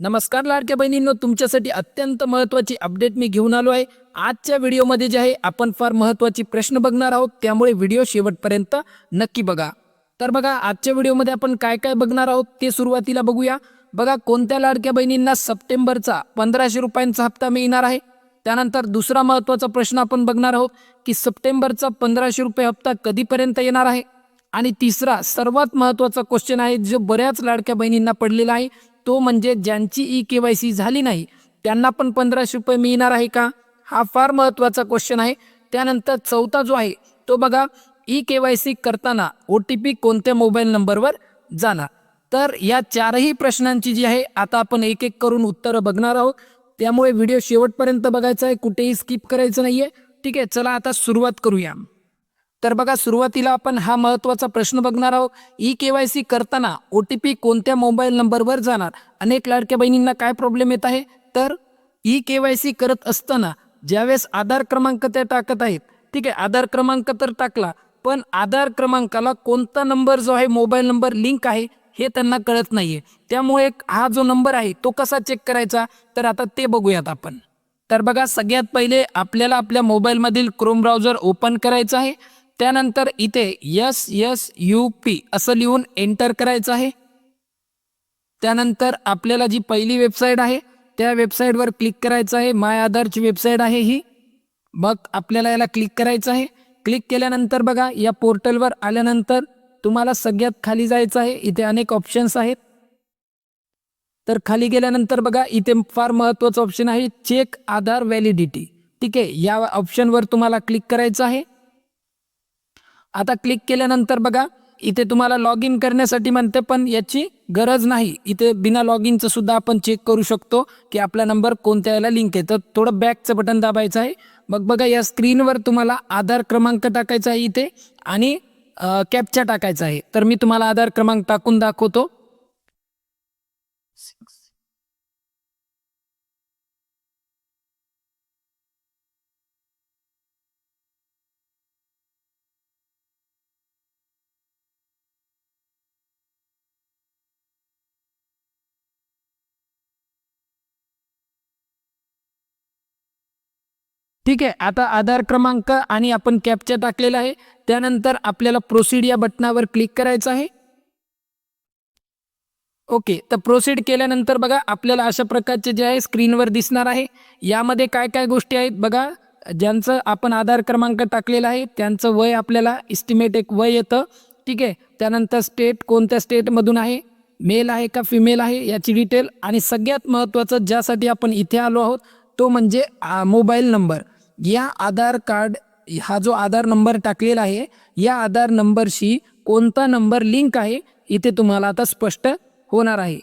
नमस्कार लाडक्या बहिणींनो तुमच्यासाठी अत्यंत महत्त्वाची अपडेट मी घेऊन आलो आहे. आजच्या व्हिडिओमध्ये जे आहे आपण फार महत्त्वाची प्रश्न बघणार आहोत. त्यामुळे व्हिडिओ शेवटपर्यंत नक्की बघा. तर बघा आजच्या व्हिडिओमध्ये आपण काय काय बघणार आहोत ते सुरुवातीला बघूया. बघा कोणत्या लाडक्या बहिणींना सप्टेंबरचा पंधराशे रुपयांचा हप्ता मिळणार आहे? त्यानंतर दुसरा महत्त्वाचा प्रश्न आपण बघणार आहोत की सप्टेंबरचा पंधराशे रुपये हप्ता कधीपर्यंत येणार आहे? आणि तिसरा सर्वात महत्त्वाचा क्वेश्चन आहे जो बऱ्याच लाडक्या बहिणींना पडलेला आहे तो म्हणजे ज्यांची ई के वाय सी झाली नाही त्यांना पण पंधराशे रुपये मिळणार आहे का? हा फार महत्त्वाचा क्वेश्चन आहे. त्यानंतर चौथा जो आहे तो बघा ई के वाय सी करताना ओ टी पी कोणत्या मोबाईल नंबरवर जाणार? तर या चारही प्रश्नांची जी आहे आता आपण एक एक करून उत्तरं बघणार आहोत. त्यामुळे व्हिडिओ शेवटपर्यंत बघायचा आहे कुठेही स्किप करायचं नाही आहे ठीक आहे चला आता सुरुवात करूया. तर बघा सुरुवातीला आपण हा महत्त्वाचा प्रश्न बघणार आहोत. ई के वाय सी करताना ओ टी पी कोणत्या मोबाईल नंबरवर जाणार? अनेक लाडक्या बहिणींना काय प्रॉब्लेम येत आहे? तर ई के वाय सी करत असताना ज्यावेळेस आधार क्रमांक त्या टाकत आहेत ठीक आहे आधार क्रमांक तर टाकला पण आधार क्रमांकाला कोणता नंबर जो आहे मोबाईल नंबर लिंक आहे हे त्यांना कळत नाहीये. त्यामुळे हा जो नंबर आहे तो कसा चेक करायचा? तर आता ते बघूयात आपण. तर बघा सगळ्यात पहिले आपल्याला आपल्या मोबाईलमधील क्रोम ब्राउझर ओपन करायचं आहे. त्यानंतर इथे यस यस यू पी असं लिहून एंटर करायचं आहे. त्यानंतर आपल्याला जी पहिली वेबसाईट आहे त्या वेबसाईटवर क्लिक करायचं आहे. माय आधारची वेबसाईट आहे ही. मग आपल्याला याला क्लिक करायचं आहे. क्लिक केल्यानंतर बघा या पोर्टलवर आल्यानंतर तुम्हाला सगळ्यात खाली जायचं आहे. इथे अनेक ऑप्शन्स आहेत. तर खाली गेल्यानंतर बघा इथे फार महत्त्वाचं ऑप्शन आहे. चेक आधार व्हॅलिडिटी ठीक आहे या ऑप्शनवर तुम्हाला क्लिक करायचं आहे. आता क्लिक केल्यानंतर बघा इथे तुम्हाला लॉग इन करण्यासाठी म्हणते पण याची गरज नाही. इथे बिना लॉग इनचं सुद्धा आपण चेक करू शकतो की आपला नंबर कोणत्या याला लिंक आहे. तर थोडं बॅकचं बटन दाबायचं आहे. मग बघा या स्क्रीनवर तुम्हाला आधार क्रमांक टाकायचा आहे इथे आणि कॅपचा टाकायचा आहे. तर मी तुम्हाला आधार क्रमांक टाकून दाखवतो. ठीक आहे आता आधार क्रमांक आणि आपण कॅपच्या टाकलेला आहे. त्यानंतर आपल्याला प्रोसीड या बटनावर क्लिक करायचं आहे. ओके तर प्रोसीड केल्यानंतर बघा आपल्याला अशा प्रकारचे जे आहे स्क्रीनवर दिसणार आहे. यामध्ये काय काय गोष्टी आहेत बघा ज्यांचं आपण आधार क्रमांक टाकलेला आहे त्यांचं वय आपल्याला इस्टिमेट एक वय येतं. ठीक आहे त्यानंतर स्टेट कोणत्या स्टेटमधून आहे मेल आहे का फिमेल आहे याची डिटेल आणि सगळ्यात महत्त्वाचं ज्यासाठी आपण इथे आलो आहोत तो म्हणजे मोबाईल नंबर या आधार कार्ड हा जो आधार नंबर टाकलेला आहे या आधार नंबरशी कोणता नंबर लिंक आहे इथे तुम्हाला आता स्पष्ट होणार आहे.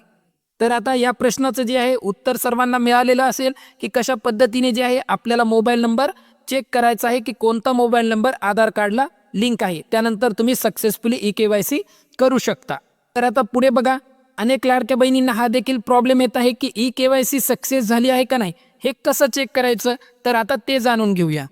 तर आता या प्रश्नाचं जे आहे उत्तर सर्वांना मिळालेलं असेल की कशा पद्धतीने जे आहे आपल्याला मोबाईल नंबर चेक करायचा आहे की कोणता मोबाईल नंबर आधार कार्डला लिंक आहे. त्यानंतर तुम्ही successfully E K Y C करू शकता. तर आता पुढे बघा अनेक लाडक्या बहिणींना हा देखील प्रॉब्लेम येत आहे की E K Y C success झाली आहे का नाही. हे कसं चेक करायचं? तर आता ते जाणून घेऊया.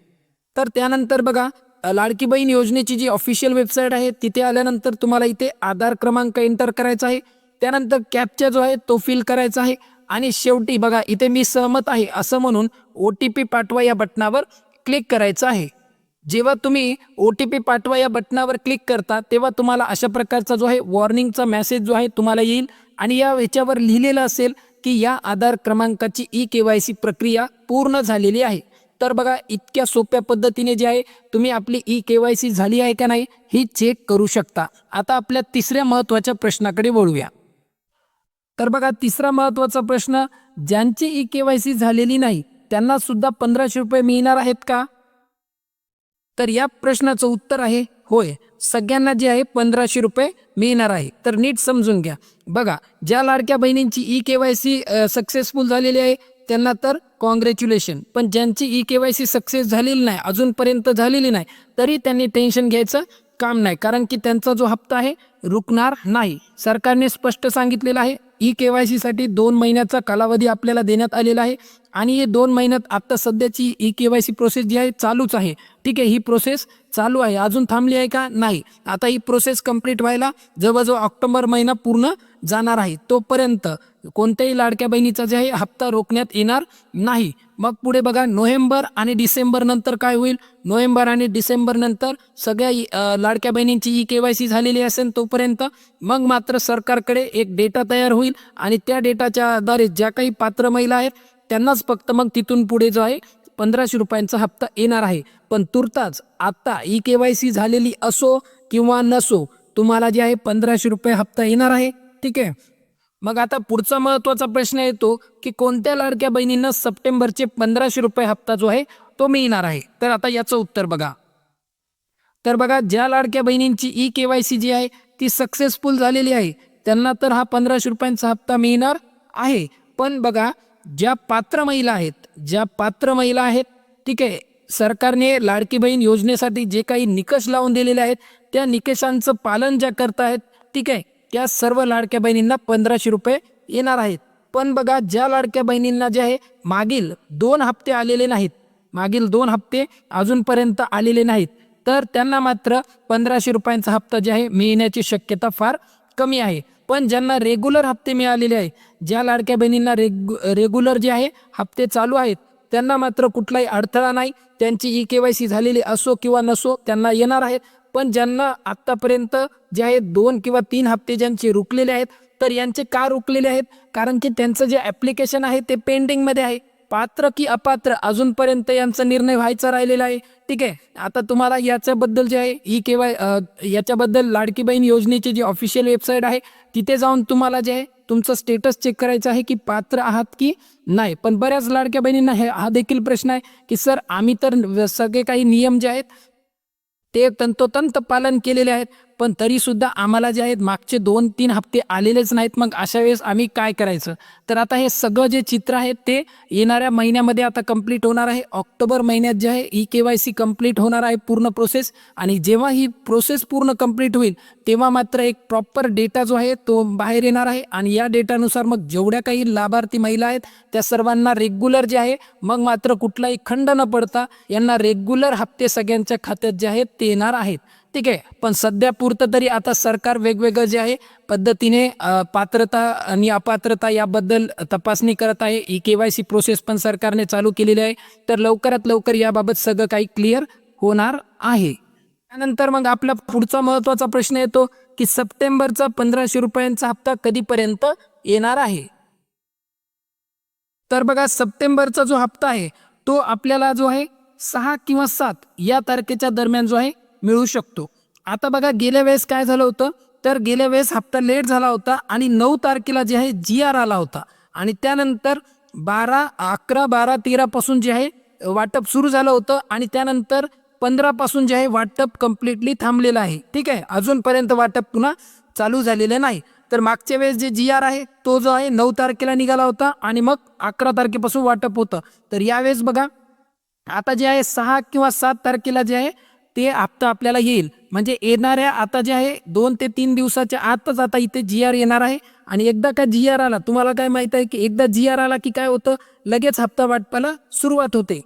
तर त्यानंतर बघा लाडकी बहीण योजनेची जी ऑफिशियल वेबसाईट आहे तिथे आल्यानंतर तुम्हाला इथे आधार क्रमांक एंटर करायचा आहे. त्यानंतर कॅपचा जो आहे तो फिल करायचा आहे. आणि शेवटी बघा इथे मी सहमत आहे असं म्हणून ओ टी पी पाठवा या बटनावर क्लिक करायचं आहे. जेव्हा तुम्ही ओ टी पी पाठवा या बटनावर क्लिक करता तेव्हा तुम्हाला अशा प्रकारचा जो आहे वॉर्निंगचा मेसेज जो आहे तुम्हाला येईल. आणि या ह्याच्यावर लिहिलेलं असेल की या आधार क्रमांकाची ई के वाय सी प्रक्रिया पूर्ण झालेली आहे. तर बघा इतक्या सोप्या पद्धतीने जे आहे तुम्ही आपली ई के वाय सी झाली आहे का नाही ही चेक करू शकता. आता आपल्या तिसऱ्या महत्त्वाच्या प्रश्नाकडे वळूया. तर बघा तिसरा महत्त्वाचा प्रश्न ज्यांची ई के वाय सी झालेली नाही त्यांना सुद्धा पंधराशे रुपये मिळणार आहेत का? तर या प्रश्नाचं उत्तर आहे होय सगळ्यांना जे आहे पंधराशे रुपये मिळणार आहे. तर नीट समजून घ्या. बघा ज्या लाडक्या बहिणींची E K Y C successful झालेली आहे त्यांना तर कॉंग्रॅच्युलेशन पण ज्यांची E K Y C success झालेली नाही अजूनपर्यंत झालेली नाही तरी त्यांनी टेन्शन घ्यायचं काम नाही. कारण की त्यांचा जो हप्ता आहे रुकणार नाही. सरकारने स्पष्ट सांगितलेलं आहे ई के वाय सीसाठी दोन महिन्याचा कालावधी आपल्याला देण्यात आलेला आहे. आणि हे दोन महिन्यात आत्ता सध्याची E K Y C process जी आहे चालूच आहे. ठीक आहे ही प्रोसेस चालू आहे. अजून थांबली आहे का? नाही. आता ही प्रोसेस कंप्लीट व्हायला जवळजवळ ऑक्टोबर महिना पूर्ण जाणार आहे. तोपर्यंत कोणत्याही लाडक्या बहिणीचा जे आहे हप्ता रोखण्यात येणार नाही. मग पुढे बघा नोव्हेंबर आणि डिसेंबर नंतर काय होईल? नोव्हेंबर आणि डिसेंबर नंतर सगळ्या लाडक्या बहिणींची ई के वाय सी झालेली असेल तोपर्यंत मग मात्र सरकारकडे एक डेटा तयार होईल आणि त्या डेटाच्या आधारे ज्या काही पात्र महिला आहेत त्यांनाच फक्त मग तिथून पुढे जो आहे पंधराशे रुपयांचा हप्ता येणार आहे. पण तुर्ताच आत्ता ई के वाय सी झालेली असो किंवा नसो तुम्हाला जे आहे पंधराशे रुपये हप्ता येणार आहे. ठीक आहे? मग आता पुढचा महत्त्वाचा प्रश्न येतो की कोणत्या लाडक्या बहिणींना सप्टेंबरचे पंधराशे रुपये हप्ता जो आहे तो मिळणार आहे? तर आता याचं उत्तर बघा. तर बघा ज्या लाडक्या बहिणींची ई के वाय सी जी आहे ती सक्सेसफुल झालेली आहे त्यांना तर हा पंधराशे रुपयांचा हप्ता मिळणार आहे. पण बघा ज्या पात्र महिला आहेत ज्या पात्र महिला आहेत ठीक आहे सरकारने लाडकी बहीण योजनेसाठी जे काही निकष लावून दिलेले आहेत त्या निकषांचं पालन ज्या करतायत ठीक आहे त्या सर्व लाडक्या बहिणींना पंधराशे रुपये येणार आहेत. पण बघा ज्या लाडक्या बहिणींना जे आहे मागील दोन हप्ते आलेले नाहीत. मागील दोन हप्ते अजूनपर्यंत आलेले नाहीत. तर त्यांना मात्र पंधराशे रुपयांचा हप्ता जे आहे मिळण्याची शक्यता फार कमी आहे. पण ज्यांना रेग्युलर हप्ते मिळालेले आहे ज्या लाडक्या बहिणींना रेगु रेग्युलर जे आहे हप्ते चालू आहेत त्यांना मात्र कुठलाही अडथळा नाही. त्यांची ई के वाय सी झालेली असो किंवा नसो त्यांना येणार आहेत. पण ज्यांना आत्तापर्यंत जे आहे दोन किंवा तीन हप्ते ज्यांचे रुकलेले आहेत तर यांचे का रुकलेले आहेत? कारण की त्यांचं जे ॲप्लिकेशन आहे ते पेंडिंगमध्ये आहे. पात्र की अपात्र अजूनपर्यंत यांचा निर्णय व्हायचा राहिलेला आहे. ठीक आहे? आता तुम्हाला याच्याबद्दल जे आहे ही केव्हा याच्याबद्दल लाडकी बहीण योजनेची जी ऑफिशियल वेबसाईट आहे तिथे जाऊन तुम्हाला जे आहे तुमचं स्टेटस चेक करायचं आहे की पात्र आहात की नाही. पण बऱ्याच लाडक्या बहिणींना हे हा देखील प्रश्न आहे की सर आम्ही तर सगळे काही नियम जे आहेत ते तंतोतंत पालन केलेले आहेत. पण तरीसुद्धा आम्हाला जे आहेत मागचे दोन तीन हप्ते आलेलेच नाहीत. मग अशा वेळेस आम्ही काय करायचं? तर आता हे सगळं जे चित्र आहे ते येणाऱ्या महिन्यामध्ये आता कंप्लीट होणार आहे. ऑक्टोबर महिन्यात जे आहे E K Y C complete होणार आहे पूर्ण प्रोसेस आणि जेव्हा ही प्रोसेस पूर्ण कंप्लीट होईल तेव्हा मात्र एक प्रॉपर डेटा जो आहे तो बाहेर येणार आहे. आणि या डेटानुसार मग जेवढ्या काही लाभार्थी महिला आहेत त्या सर्वांना रेग्युलर जे आहे मग मात्र कुठलाही खंड न पडता यांना रेग्युलर हप्ते सगळ्यांच्या खात्यात जे आहेत ते येणार आहेत. ठीक आहे. पण सध्या पुरतं तरी आता सरकार वेगवेगळं जे आहे पद्धतीने पात्रता आणि अपात्रता याबद्दल तपासणी करत आहे. E K Y C process पण सरकारने चालू केलेली आहे. तर लवकरात लवकर याबाबत सगळं काही क्लिअर होणार आहे. त्यानंतर मग आपला पुढचा महत्त्वाचा प्रश्न येतो की सप्टेंबरचा पंधराशे रुपयांचा हप्ता कधीपर्यंत येणार आहे? तर बघा सप्टेंबरचा जो हप्ता आहे तो आपल्याला जो आहे सहा किंवा सात या तारखेच्या दरम्यान जो आहे मिळू शकतो. आता बघा गेल्या वेळेस काय झालं होतं? तर गेल्या वेळेस हप्ता लेट झाला होता आणि नऊ तारखेला जे आहे जी आर आला होता. आणि त्यानंतर बारा अकरा बारा तेरापासून जे आहे वाटप सुरू झालं होतं आणि त्यानंतर पंधरापासून जे आहे वाटप कम्प्लिटली थांबलेलं आहे. ठीक आहे? अजूनपर्यंत वाटप पुन्हा चालू झालेलं नाही. तर मागच्या वेळेस जे जी आर आहे तो जो आहे नऊ तारखेला निघाला होता आणि मग अकरा तारखेपासून वाटप होतं. तर यावेळेस बघा आता जे आहे सहा किंवा सात तारखेला जे आहे ते हप्ता आपल्याला येईल. म्हणजे येणाऱ्या आता जे आहे दोन ते तीन दिवसाच्या आतच आता इथे जी आर येणार आहे. आणि एकदा का जी आर आला तुम्हाला काय माहीत आहे की एकदा जी आर आला की काय होतं? लगेच हप्ता वाटपाला सुरुवात होते.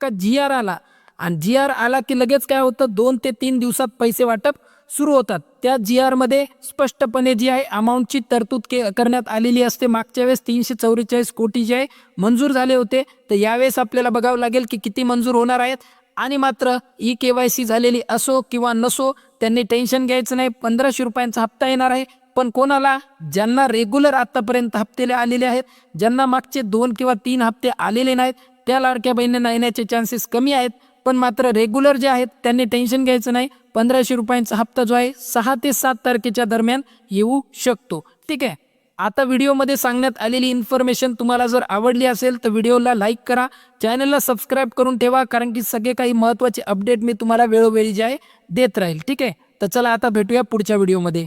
का जी आर आला आणि जी आर आला की लगेच काय होतं? दोन ते तीन दिवसात पैसे वाटप सुरू होतात. त्या जी आरमध्ये स्पष्टपणे जी आहे अमाऊंटची तरतूद के करण्यात आलेली असते. मागच्या वेळेस तीनशे चौवेचाळीस कोटी जे आहे मंजूर झाले होते. तर यावेळेस आपल्याला बघावं लागेल की किती मंजूर होणार आहेत. आणि मात्र ई के वाय सी झालेली असो किंवा नसो त्यांनी टेन्शन घ्यायचं नाही. पंधराशे रुपयांचा हप्ता येणार आहे. पण कोणाला? ज्यांना रेग्युलर आत्तापर्यंत हप्तेले आलेले आहेत ज्यांना मागचे दोन किंवा तीन हप्ते आलेले नाहीत त्या लाडक्या बहिणींना येण्याचे चान्सेस कमी आहेत. पण मात्र रेग्युलर जे आहेत त्यांनी टेन्शन घ्यायचं नाही. पंधराशे रुपयांचा हप्ता जो आहे सहा ते सात तारखेच्या दरम्यान येऊ शकतो. ठीक आहे? आता व्हिडिओमध्ये सांगण्यात आलेली इन्फॉर्मेशन तुम्हाला जर आवडली असेल तर व्हिडिओला लाईक करा. चॅनलला सबस्क्राईब करून ठेवा कारण की सगळे काही महत्त्वाचे अपडेट मी तुम्हाला वेळोवेळी जे आहे देत राहील. ठीक आहे? तर चला आता भेटूया पुढच्या व्हिडिओमध्ये.